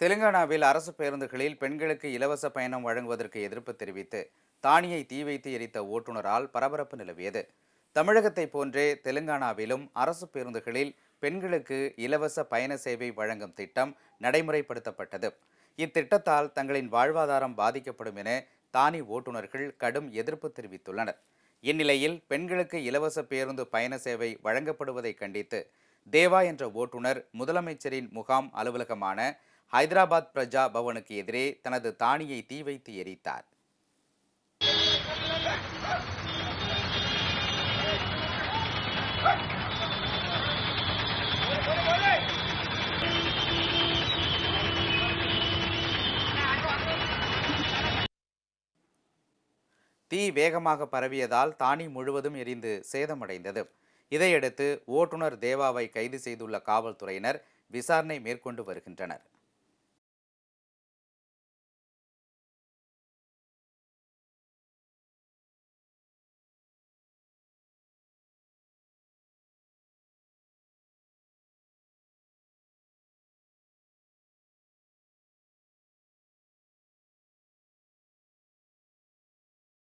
தெலுங்கானாவில் அரசு பேருந்துகளில் பெண்களுக்கு இலவச பயணம் வழங்குவதற்கு எதிர்ப்பு தெரிவித்து தானியை தீ வைத்து எரித்த ஓட்டுநரால் பரபரப்பு நிலவியது. தமிழகத்தைப் போன்றே தெலுங்கானாவிலும் அரசு பேருந்துகளில் பெண்களுக்கு இலவச பயண சேவை வழங்கும் திட்டம் நடைமுறைப்படுத்தப்பட்டது. இத்திட்டத்தால் தங்களின் வாழ்வாதாரம் பாதிக்கப்படும் என தானி ஓட்டுநர்கள் கடும் எதிர்ப்பு தெரிவித்துள்ளனர். இந்நிலையில் பெண்களுக்கு இலவச பேருந்து பயண சேவை வழங்கப்படுவதை கண்டித்து தேவா என்ற ஓட்டுநர் முதலமைச்சரின் முகாம் அலுவலகமான ஹைதராபாத் பிரஜா பவனுக்கு எதிரே தனது தானியை தீ வைத்து எரித்தார். தீ வேகமாக பரவியதால் தானி முழுவதும் எரிந்து சேதமடைந்தது. இதையடுத்து ஓட்டுநர் தேவாவை கைது செய்துள்ள காவல்துறையினர் விசாரணை மேற்கொண்டு வருகின்றனர்.